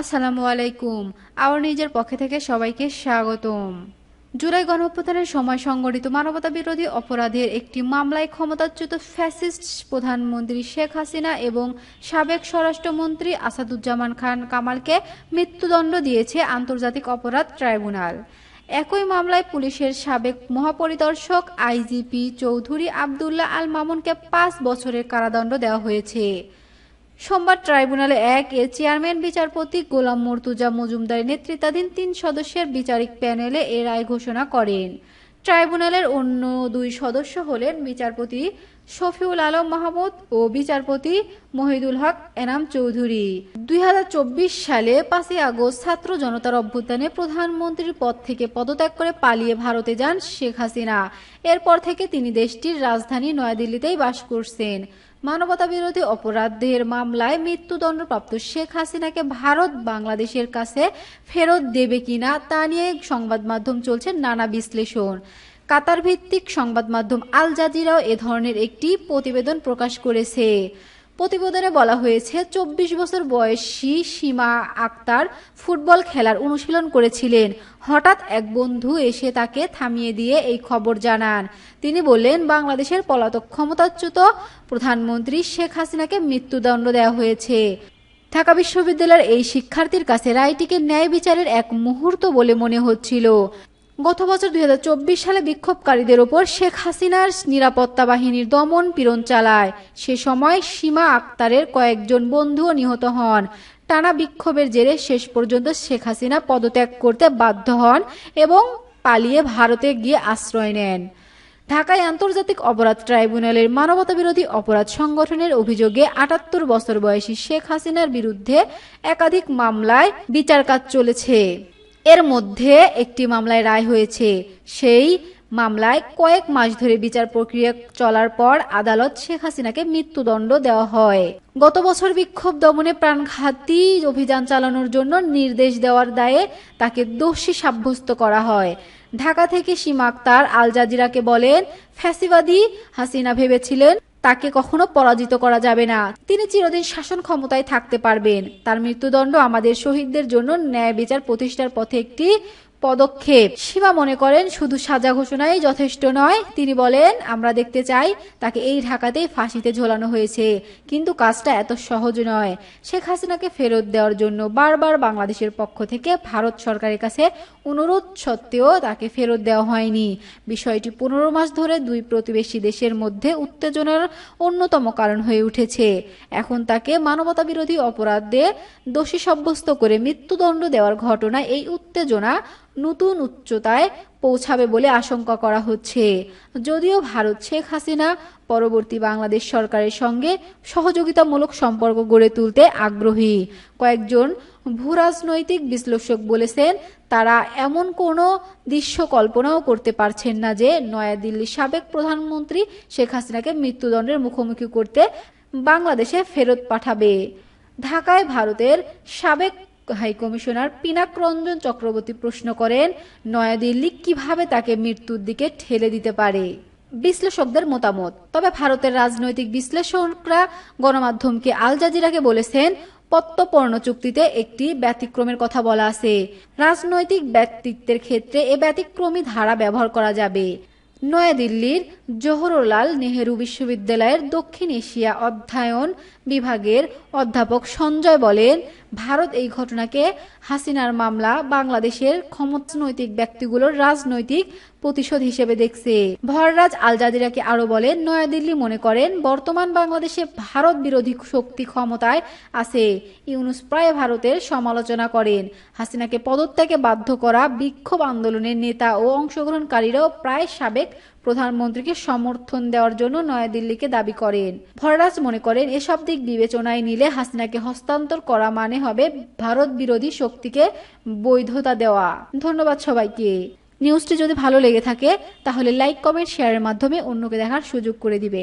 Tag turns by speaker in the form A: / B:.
A: আসসালামু আলাইকুম। আওয়ার নিজের পক্ষে থেকে সবাইকে স্বাগতম। জুলাই গণঅভ্যুত্থানের সময় সংগঠিত মানবতা বিরোধী অপরাধের একটি মামলায় ক্ষমতাচ্যুত ফ্যাসিস্ট প্রধানমন্ত্রী শেখ হাসিনা এবং সাবেক স্বরাষ্ট্রমন্ত্রী আসাদুজ্জামান খান কামালকে মৃত্যুদণ্ড দিয়েছে আন্তর্জাতিক অপরাধ ট্রাইব্যুনাল। একই মামলায় পুলিশের সাবেক মহাপরিদর্শক আইজিপি চৌধুরী আবদুল্লাহ আল মামুনকে পাঁচ বছরের কারাদণ্ড দেওয়া হয়েছে। সোমবার ট্রাইব্যুনালে এক এর চেয়ারম্যান, বিচারপতি গোলাম মর্তুজা মজুমদারের নেতৃত্বাধীন তিন সদস্যের বিচারিক প্যানেলে এ রায় ঘোষণা করেন। ট্রাইব্যুনালের অন্য দুই সদস্য হলেন বিচারপতি শফিউল আলম মাহমুদ ও বিচারপতি মহিদুল হক এনাম চৌধুরী। দুই হাজার চব্বিশ সালে পাঁচই আগস্ট ছাত্র জনতার অভ্যুত্থানে প্রধানমন্ত্রীর পদ থেকে পদত্যাগ করে পালিয়ে ভারতে যান শেখ হাসিনা। এরপর থেকে তিনি দেশটির রাজধানী নয়াদিল্লিতেই বাস করছেন। মানবতা বিরোধী অপরাধের মামলায় মৃত্যুদণ্ডপ্রাপ্ত শেখ হাসিনাকে ভারত বাংলাদেশের কাছে ফেরত দেবে কিনা তা নিয়ে সংবাদ মাধ্যম চলছে নানা বিশ্লেষণ। কাতার ভিত্তিক সংবাদ মাধ্যম আল জাজিরাও এ ধরনের একটি প্রতিবেদন প্রকাশ করেছে। প্রতিবেদনে বলা হয়েছে, চব্বিশ বছর বয়সী সীমা আক্তার ফুটবল খেলার অনুশীলন করেছিলেন। হঠাৎ এক বন্ধু এসে তাকে থামিয়ে দিয়ে এই খবর জানান। তিনি বললেন, বাংলাদেশের পলাতক ক্ষমতাচ্যুত প্রধানমন্ত্রী শেখ হাসিনাকে মৃত্যুদণ্ড দেওয়া হয়েছে। ঢাকা বিশ্ববিদ্যালয়ের এই শিক্ষার্থীর কাছে রায়টিকে ন্যায় বিচারের এক মুহূর্ত বলে মনে হচ্ছিল। গত বছর দুই হাজার চব্বিশ সালে বিক্ষোভকারীদের ওপর শেখ হাসিনার নিরাপত্তা বাহিনীর দমন পীড়ন চালায়। সে সময় সীমা আক্তারের কয়েকজন বন্ধুও নিহত হন। টানা বিক্ষোভের জেরে শেষ পর্যন্ত শেখ হাসিনা পদত্যাগ করতে বাধ্য হন এবং পালিয়ে ভারতে গিয়ে আশ্রয় নেন। ঢাকায় আন্তর্জাতিক অপরাধ ট্রাইব্যুনালের মানবতাবিরোধী অপরাধ সংগঠনের অভিযোগে আটাত্তর বছর বয়সী শেখ হাসিনার বিরুদ্ধে একাধিক মামলায় বিচার কাজ চলেছে। এর মধ্যে একটি মামলায় রায় হয়েছে। সেই মামলায় কয়েক মাস ধরে বিচার প্রক্রিয়া চলার পর আদালত শেখ হাসিনাকে মৃত্যুদণ্ড দেওয়া হয়। গত বছর বিক্ষোভ দমনে প্রাণঘাতী অভিযান চালানোর জন্য নির্দেশ দেওয়ার দায়ে তাকে দোষী সাব্যস্ত করা হয়। ঢাকা থেকে সীমা আক্তার, আল জাজিরাকে বলেন, ফ্যাসিবাদী হাসিনা ভেবেছিলেন তাকে কখনো পরাজিত করা যাবে না। তিনি চিরদিন শাসন ক্ষমতায় থাকতে পারবেন। তার মৃত্যুদণ্ড আমাদের শহীদদের জন্য ন্যায় বিচার প্রতিষ্ঠার পথে একটি পদক্ষেপ। সীমা মনে করেন, শুধু সাজা ঘোষণাই যথেষ্ট নয়। তিনি বলেন, আমরা দেখতে চাই তাকে এই ঢাকাতেই ফাঁসিতে ঝোলানো হয়েছে। কিন্তু কাজটা এত সহজ নয়। শেখ হাসিনাকে ফেরত দেওয়ার জন্য বারবার বাংলাদেশের পক্ষ থেকে ভারত সরকারের কাছে অনুরোধ সত্ত্বেও তাকে ফেরত দেওয়া হয়নি। বিষয়টি পনেরো মাস ধরে দুই প্রতিবেশী দেশের মধ্যে উত্তেজনার অন্যতম কারণ হয়ে উঠেছে। এখন তাকে মানবতা বিরোধী অপরাধে দোষী সাব্যস্ত করে মৃত্যুদণ্ড দেওয়ার ঘটনায় এই উত্তেজনা নতুন উচ্চতায় পৌঁছাবে বলে আশঙ্কা করা হচ্ছে। যদিও ভারত শেখ হাসিনা পরবর্তী বাংলাদেশ সরকারের সঙ্গে সহযোগিতামূলক সম্পর্ক গড়ে তুলতে আগ্রহী। কয়েকজন ভূরাজনৈতিক বিশ্লেষক বলেছেন, তারা এমন কোনো দৃশ্য কল্পনাও করতে পারছেন না যে নয়াদিল্লির সাবেক প্রধানমন্ত্রী শেখ হাসিনাকে মৃত্যুদণ্ডের মুখোমুখি করতে বাংলাদেশে ফেরত পাঠাবে। ঢাকায় ভারতের সাবেক হাই কমিশনার পিনাক রঞ্জন চক্রবর্তী প্রশ্ন করেন, নয়াদিল্লি কীভাবে তাকে মৃত্যুর দিকে ঠেলে দিতে পারে? বিশ্লেষকদের মতামত, তবে ভারতের রাজনৈতিক বিশ্লেষকরা গণমাধ্যমকে আল জাজিরাকে বলেছেন পত্তপর্ণ চুক্তিতে একটি ব্যতিক্রমের কথা বলা আছে। রাজনৈতিক ব্যক্তিত্বের ক্ষেত্রে এ ব্যতিক্রমী ধারা ব্যবহার করা যাবে। নয়াদিল্লির জহরলাল নেহেরু বিশ্ববিদ্যালয়ের দক্ষিণ এশিয়া অধ্যয়ন বিভাগের অধ্যাপক সঞ্জয় বলেন ভারত এই ঘটনাকে হাসিনার মামলা বাংলাদেশের ক্ষমতানৈতিক ব্যক্তিগুলোর রাজনৈতিক প্রতিশোধ হিসেবে দেখছে। ভররাজ আল জাজিরাকে আরও বলেন, নয়াদিল্লি মনে করেন, বর্তমান বাংলাদেশে ভারত বিরোধী শক্তি ক্ষমতায় আছে। ইউনুস প্রায় ভারতের সমালোচনা করেন। হাসিনাকে পদত্যাগে বাধ্য করা বিক্ষোভ আন্দোলনের নেতা ও অংশগ্রহণকারীরাও প্রায় সাবেক প্রধানমন্ত্রীকে সমর্থন দেওয়ার জন্য নয়াদিল্লিকে দাবি করেন। ভররাজ মনে করেন, এসব দিক বিবেচনায় নিলে হাসিনাকে হস্তান্তর করা মানে হবে ভারত বিরোধী শক্তিকে বৈধতা দেওয়া। ধন্যবাদ সবাইকে। নিউজটি যদি ভালো লেগে থাকে, তাহলে লাইক, কমেন্ট, শেয়ারের মাধ্যমে অন্যকে দেখার সুযোগ করে দিবেন।